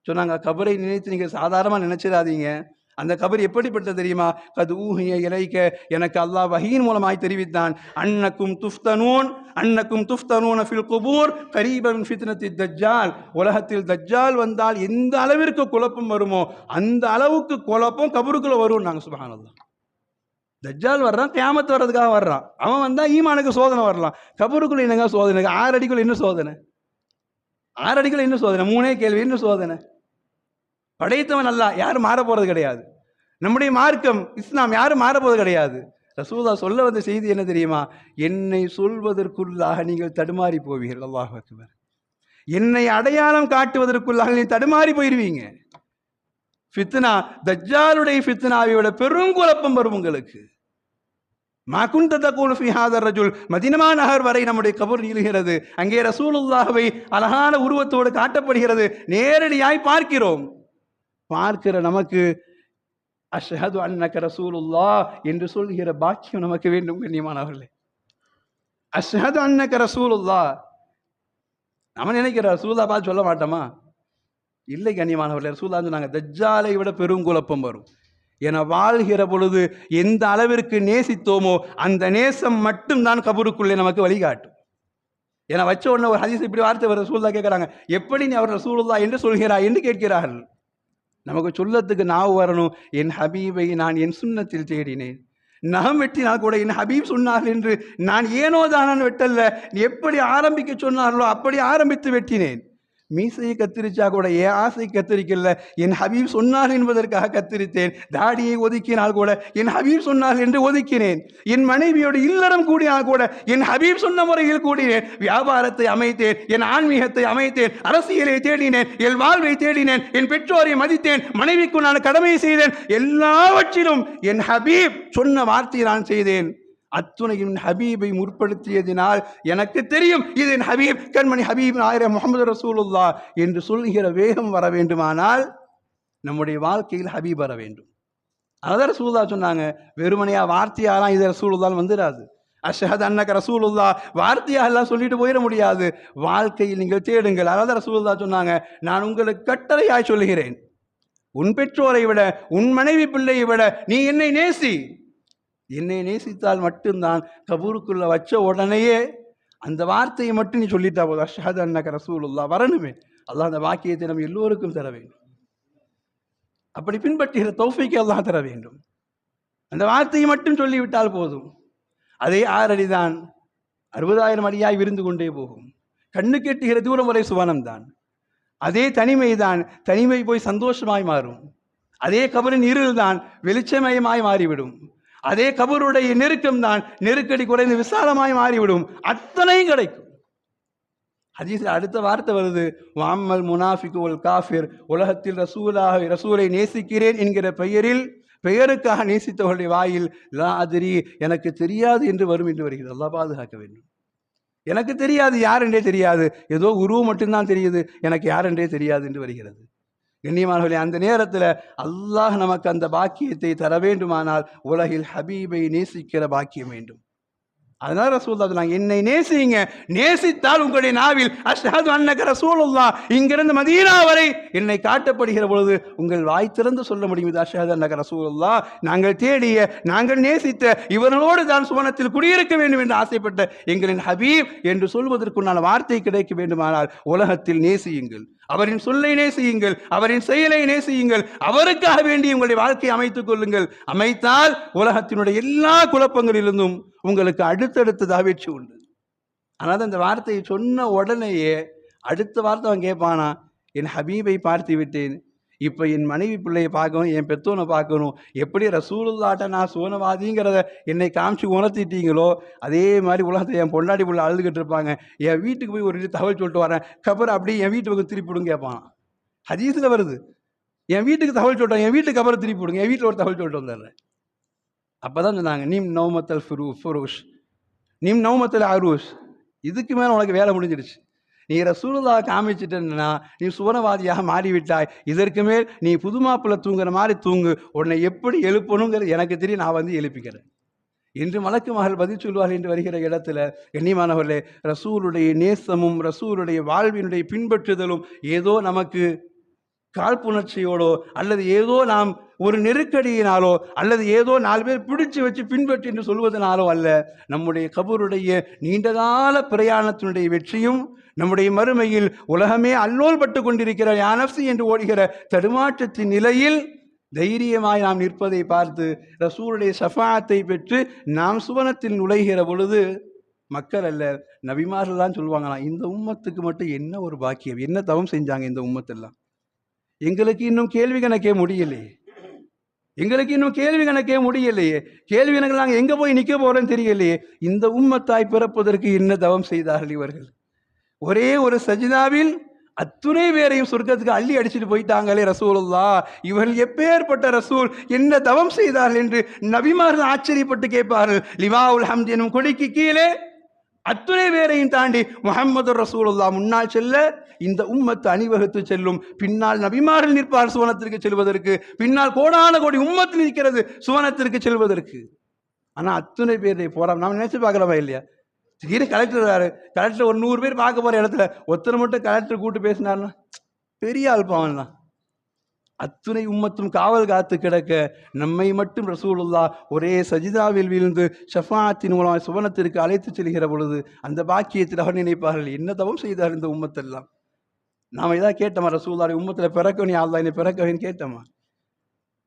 சொன்னாங்க கபரை நினைத்து நீங்கள் சாதாரணமாக நினச்சிடாதீங்க. அந்த கபர் எப்படிப்பட்டது தெரியுமா? கது ஊகிய இலைக்க எனக்கு அல்லாஹ் வகையின் மூலமாய் தெரிவித்தான். அன்னக்கும் துஃப்தனூன் அன்னக்கும் துஃப்தனூன ஃபில் குபூர் கரீபன் ஃபித்னத்தி தஜ்ஜால். உலகத்தில் தஜ்ஜால் வந்தால் எந்த அளவிற்கு குழப்பம் வருமோ அந்த அளவுக்கு குழப்பம் கபருக்குள்ளே வரும் நாங்கள் சுபஹானல்லாஹ். தஜ்ஜால் வர்றான் கியாமத்து வர்றதுக்காக வர்றான். அவன் வந்தால் ஈமானுக்கு சோதனை வரலாம். கபருக்குள்ள என்னங்க சோதனை? ஆறு அடிக்குள்ள என்ன சோதனை? ஆறு அடிக்குள்ள என்ன சோதனை? மூணே கேள்வி என்ன சோதனை? படைத்தவன் அல்ல யாரும் மாற போறது கிடையாது. நம்முடைய மார்க்கம் இஸ்லாம் யாரும் மாற போறது கிடையாது. ரசூலா சொல்ல வந்த செய்தி என்ன தெரியுமா? என்னை சொல்வதற்குள்ளாக நீங்கள் தடுமாறி போவீர்கள் அல்லாஹ் அக்பர். என்னை அடையாளம் காட்டுவதற்குள்ளாக நீ தடுமாறி போயிடுவீங்க ஃபித்னா தஜ்ஜாலுடைய ஃபித்னாவை விட பெரும் குழப்பம் வரும் உங்களுக்கு. மாகுன் ததகூல் ஃபி ரஜுல். மதினமா நகர் வரை நம்முடைய கபூர் நீளுகிறது. அங்கே ரசூலுல்லாஹ்வை அழகான உருவத்தோடு காட்டப்படுகிறது. நேரடியாய் பார்க்கிறோம். பார்க்கிற நமக்கு அஷஹது அன்னக ரசூலுல்லா என்று சொல்கிற பாக்கியம் நமக்கு வேண்டும் கண்ணியமானவர்களே. அஷஹது அன்னக ரசூலுல்லா நம்ம நினைக்கிற ரசூலா பார்த்து சொல்ல மாட்டோமா? இல்லை கண்ணியமானவர்களே ரசூலா நாங்கள் தஜ்ஜாலை விட பெரும் குழப்பம் வரும். என வாழ்கிற பொழுது எந்த அளவிற்கு நேசித்தோமோ அந்த நேசம் மட்டும்தான் கபருக்குள்ளே நமக்கு வழிகாட்டும். என வச்ச உடனே ஒரு ஹதீஸ் இப்படி வார்த்தை வர ரசூல்லா கேட்குறாங்க எப்படி நீ அவர் ரசூலுல்லா என்று சொல்கிறாய்? என்று கேட்கிறார்கள். நமக்கு சொல்லத்துக்கு நாவு வரணும். என் ஹபீபை நான் என் சுண்ணத்தில் தேடினேன். நகம் வெட்டினால் கூட என் ஹபீப் சொன்னார் என்று நான் ஏனோ தானான் வெட்டல்ல. எப்படி ஆரம்பிக்க சொன்னார்களோ அப்படி ஆரம்பித்து வெட்டினேன். மீசையை கத்திரிச்சா கூட என் ஆசை கத்திரிக்கல. என் ஹபீப் சொன்னார் என்பதற்காக கத்திரித்தேன். தாடியை ஒதுக்கினால் கூட என் ஹபீப் சொன்னார் என்று ஒதுக்கினேன். என் மனைவியோட இல்லறம் கூடினால் கூட என் ஹபீப் சொன்ன முறையில் கூடினேன். வியாபாரத்தை அமைத்தேன் என் ஆன்மீகத்தை அமைத்தேன் அரசியலை தேடினேன் என் வாழ்வை தேடினேன் என் பெற்றோரை மதித்தேன் மனைவிக்கு நான் கடமை செய்தேன். எல்லாவற்றிலும் என் ஹபீப் சொன்ன வார்த்தையை நான் செய்தேன். அத்துணையின் ஹபீபை முற்படுத்தியதினால் எனக்கு தெரியும் இது என் ஹபீப் கண்மணி ஹபீப் ஆயிரம் முகமது ரசூலுல்லா என்று சொல்கிற வேகம் வர வேண்டுமானால் நம்முடைய வாழ்க்கையில் ஹபீப் வர வேண்டும். அதான் ரசூலுல்லா சொன்னாங்க வெறுமனையா வார்த்தையாலாம் இது ரசூலுல்லான்னு வந்துடாது அஷஹத் அன்னக ரசூலுல்லா வார்த்தையாக எல்லாம் சொல்லிட்டு போயிட முடியாது. வாழ்க்கையில் நீங்கள் தேடுங்கள். அதாவது ரசூலுல்லா சொன்னாங்க நான் உங்களுக்கு கட்டளையாய் சொல்லுகிறேன். உன் பெற்றோரை விட உன் மனைவி பிள்ளையை விட நீ என்னை நேசி. என்னை நேசித்தால் மட்டும்தான் கபூருக்குள்ள வச்ச உடனேயே அந்த வார்த்தையை மட்டும் நீ சொல்லிட்டா போதும். அஷாத் அன்னக ரசூலுல்லா வரணுமே. அல்லாஹ் அந்த வாக்கியத்தை நம்ம எல்லோருக்கும் தர வேண்டும். அப்படி பின்பற்றுகிற தௌஃபிக்கு அல்லாஹ் தர வேண்டும். அந்த வார்த்தையை மட்டும் சொல்லிவிட்டால் போதும். அதே ஆறடிதான் அறுபதாயிரம் அடியாய் விருந்து கொண்டே போகும். கண்ணு கெட்டுகிற தூரம் வரை சுவனம்தான். அதே தனிமை தான் தனிமை போய் சந்தோஷமாய் மாறும். அதே கபரின் இருள் தான் வெளிச்சமயமாய் மாறிவிடும். அதே கபருடைய நெருக்கம் தான். நெருக்கடி குறைந்து விசாலமாய் மாறிவிடும். அத்தனையும் கிடைக்கும். ஹதீஸில் அடுத்த வார்த்தை வருது. வாமல் முனாஃபிக் உல் காஃபிர். உலகத்தில் ரசூலாக ரசூலை நேசிக்கிறேன் என்கிற பெயரில் பெயருக்காக நேசித்தவர்களுடைய வாயில் லா அதிரி எனக்கு தெரியாது என்று வரும் என்று வருகிறது. அல்லாஹ் பாதுகாக்க வேண்டும். எனக்கு தெரியாது யார் என்றே தெரியாது. ஏதோ உருவம் மட்டும்தான் தெரியுது. எனக்கு யார் என்றே தெரியாது என்று வருகிறது. கண்ணியமானவர்களே அந்த நேரத்தில் அல்லாஹ் நமக்கு அந்த பாக்கியத்தை தர வேண்டுமானால் உலகில் ஹபீபை நேசிக்கிற பாக்கியம் வேண்டும். அதனால ரசூல் சொன்னாங்க என்னை நேசிங்க நேசித்தால் உங்களுடைய நாவில் அஷ்ஹது அன்னக ரசூலுல்லா இங்கிருந்து மதீனா வரை என்னை காட்டப்படுகிற பொழுது உங்கள் வாய் திறந்து சொல்ல முடியும் இது அஷ்ஹது அன்னக ரசூலுல்லா நாங்கள் தேடிய நாங்கள் நேசித்த இவர்களோடு தான் சுவனத்தில் குடியிருக்க வேண்டும் என்று ஆசைப்பட்ட எங்களின் ஹபீப் என்று சொல்வதற்குண்டான வார்த்தை கிடைக்க வேண்டுமானால் உலகத்தில் நேசியுங்கள். அவரின் சொல்லை நேசியுங்கள் அவரின் செயலை நேசியுங்கள் அவருக்காக வேண்டி உங்களுடைய வாழ்க்கையை அமைத்துக் கொள்ளுங்கள். அமைத்தால் உலகத்தினுடைய எல்லா குழப்பங்களிலிருந்தும் உங்களுக்கு அடுத்தடுத்ததாக வெற்றி உண்டு. ஆனால் அந்த வார்த்தையை சொன்ன உடனேயே அடுத்த வார்த்தை அவன் கேட்பானா என் ஹபீபை பார்த்து விட்டேன் இப்போ என் மனைவி பிள்ளையை பார்க்கணும் என் பெத்தோனை பார்க்கணும். எப்படி ரசூலுல்லாட்ட நான் சோனவாதிங்கிறத என்னை காமிச்சு உணர்த்திட்டீங்களோ அதே மாதிரி உலகத்தை என் பொண்டாடி பிள்ளை அழுதுகிட்டு இருப்பாங்க. என் வீட்டுக்கு போய் ஒரு ரெண்டு தகவல் சொல்லிட்டு வரேன். கபர் அப்படியே என் வீட்டு பக்கம் திருப்பி கேட்பான். ஹதீஸில் வருது. என் வீட்டுக்கு தகவல் சொல்லிட்டேன் என் வீட்டுக்கு கபரை திருப்பி விடுங்க. என் வீட்டில் ஒரு தகவல் சொல்லிட்டு வந்துடுறேன். அப்போ தான் சொன்னாங்க நீம் நௌமத்தல் ஃபுரு ஃபுரூஷ் நீம் நௌமத்தல் அரூஷ் இதுக்கு மேலே உனக்கு வேலை முடிஞ்சிருச்சு நீ ரசூலுல்லா காமிச்சிட்டா நீ சுவனவாதியாக மாறிவிட்டாய். இதற்கு மேல் நீ புது மாப்பிள்ளை தூங்குற மாதிரி தூங்கு. உன்னை எப்படி எழுப்பணுங்கிறது எனக்கு தெரியும். நான் வந்து எழுப்பிக்கிறேன். என்று மலக்கு மகள் பதில் சொல்வார்கள் என்று வருகிற இடத்துல கண்ணியமானவர்களே ரசூலுடைய நேசமும் ரசூலுடைய வாழ்வினுடைய பின்பற்றுதலும் ஏதோ நமக்கு காழ்ப்புணர்ச்சியோடோ அல்லது ஏதோ நாம் ஒரு நெருக்கடியினாலோ அல்லது ஏதோ நாலு பேர் பிடிச்சு வச்சு பின்பற்றி என்று சொல்வதனாலோ அல்ல நம்முடைய கபருடைய நீண்டகால பிரயாணத்தினுடைய வெற்றியும் நம்முடைய மறுமையில் உலகமே அல்லோல் பட்டு கொண்டிருக்கிற யானப்சி என்று ஓடுகிற தடுமாற்றத்தின் நிலையில் தைரியமாய் நாம் நிற்பதை பார்த்து ரசூருடைய சஃபாத்தை பெற்று நாம் சுவனத்தில் நுழைகிற பொழுது மக்கள் அல்ல நபிமார்கள் தான் சொல்லுவாங்களாம் இந்த உம்மத்துக்கு மட்டும் என்ன ஒரு பாக்கியம் என்ன தவம் செஞ்சாங்க இந்த உம்மத்தெல்லாம்? எங்களுக்கு இன்னும் கேள்வி கணக்கே முடியலையே. எங்களுக்கு இன்னும் கேள்வி கணக்கே முடியலையே. கேள்வி கணக்கு நாங்கள் எங்கே போய் நிற்க போகிறோன்னு தெரியலையே. இந்த உம்மத்தாய் பிறப்பதற்கு என்ன தவம் செய்தார்கள் இவர்கள்? ஒரே ஒரு சஜிதாவில் அத்துணை பேரையும் சொர்க்கத்துக்கு அள்ளி அடிச்சுட்டு போயிட்டாங்களே ரசூலுல்லா இவர்கள் எப்பேற்பட்ட ரசூல் என்ன தவம் செய்தார்கள் என்று நபிமார்கள் ஆச்சரியப்பட்டு கேட்பார்கள். லிவாவுல் ஹம்த் எனும் கொடிக்கு கீழே அத்துணை பேரையும் தாண்டி முகமது ரசூலுல்லா முன்னால் செல்ல இந்த உம்மத்து அணிவகுத்து செல்லும். பின்னால் நபிமாரில் நிற்பார் சுவனத்திற்கு செல்வதற்கு. பின்னால் கோடான கோடி உம்மத்து நிற்கிறது சுவனத்திற்கு செல்வதற்கு. ஆனால் அத்துணை பேரை போகிறோம் நாம் நினைச்சு பார்க்குறோமா இல்லையா? திடீர்னு கலெக்டர் வராரு. கலெக்டர் ஒரு நூறு பேர் பார்க்க போகிற இடத்துல ஒருத்தர் மட்டும் கலெக்டர் கூட்டு பேசினார்னா பெரிய ஆள் தான் அத்துணை உம்மத்தும் காவல் காத்து கிடக்க நம்மை மட்டும் ரசூலுல்லா ஒரே சஜிதாவில் வீழ்ந்து ஷஃபாத்தின் மூலம் சுவனத்திற்கு அழைத்து செல்கிற பொழுது அந்த பாக்கியத்தில் அவர் நினைப்பார்கள் என்ன தவம் செய்தார் இந்த உம்மத்தெல்லாம்? நாம் இதாக கேட்டோமா ரசூல்லாரி உம்மத்தில் பிறக்கவனி ஆள்தான் அல்லா என்னை பிறக்கவேன்னு கேட்டோமா?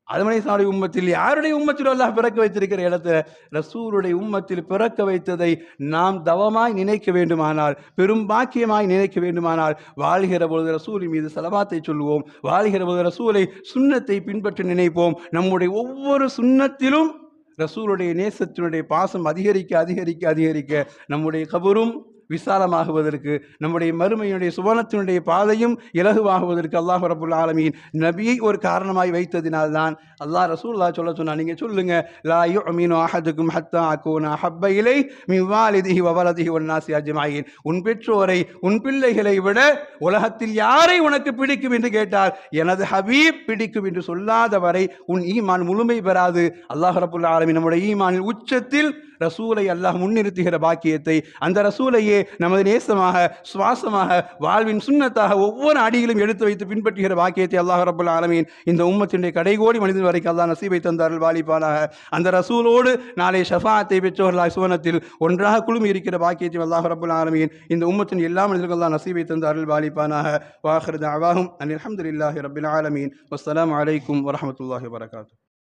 அதுமனைசாவுடைய உம்மத்தில் யாருடைய உம்மத்தில் அல்லாஹ் பிறக்க வைத்திருக்கிற இடத்துல ரசூலுடைய உம்மத்தில் பிறக்க வைத்ததை நாம் தவமாய் நினைக்க வேண்டுமானால் பெரும் பாக்கியமாய் நினைக்க வேண்டுமானால் வாழ்கிற பொழுது ரசூலின் மீது செலவாத்தை சொல்லுவோம். வாழ்கிற பொழுது ரசூலை சுண்ணத்தை பின்பற்றி நினைப்போம். நம்முடைய ஒவ்வொரு சுண்ணத்திலும் ரசூலுடைய நேசத்தினுடைய பாசம் அதிகரிக்க அதிகரிக்க அதிகரிக்க நம்முடைய கபரும் விசாலமாகுவதற்கு நம்முடைய மறுமையினுடைய சுவனத்தினுடைய பாதையும் இலகுவாகுவதற்கு அல்லாஹ் ரபுல் ஆலமீன் நபியை ஒரு காரணமாய் வைத்ததினால்தான் அல்லாஹ் ரசூல்லா சொல்ல சொன்னா நீங்கள் சொல்லுங்கள் லா அமீனோ அஹதுக்கும் ஹத்தா அகூன அஹப்ப இலை மின் வாலிதிஹி ஒன்னாசி வலதிஹி அஜ்மாயின். உன் பெற்றோரை உன் பிள்ளைகளை விட உலகத்தில் யாரை உனக்கு பிடிக்கும் என்று கேட்டால் எனது ஹபீப் பிடிக்கும் என்று சொல்லாத வரை உன் ஈமான் முழுமை பெறாது. அல்லாஹ் ரபுல்லா ஆலமீன் நம்முடைய ஈமானின் உச்சத்தில் ரசூலை அல்லாஹ் முன்னிறுத்துகிற பாக்கியத்தை அந்த ரசூலையே நமது நேசமாக சுவாசமாக வாழ்வின் சுண்ணத்தாக ஒவ்வொரு அடியிலும் எடுத்து வைத்து பின்பற்றுகிற பாக்கியத்தை அல்லாஹ் ரபுல் ஆலமீன் இந்த உம்மத்தினுடைய கடைகோடி மனிதன் வரைக்கும் அல்லாஹ் நசீபை தந்தார்கள் வாலிபாலாக அந்த ரசூலோடு நாளை ஷஃபாத்தை பெற்றவர்களாய் சுவனத்தில் ஒன்றாக குழுமி இருக்கிற பாக்கியத்தை அல்லாஹ் ரபுல் ஆலமீன் இந்த உம்மத்தின் எல்லா மனிதர்களும் அல்லாஹ் நசீபை தந்தார்கள் வாலிபானாக. வாஹர் அவாகும் அன் அல்ஹம்துலில்லாஹி ரபுல் ஆலமீன். வஸ்லாம் அலைக்கும் வரஹ்மத்துல்லாஹி வபரகாத்துஹு.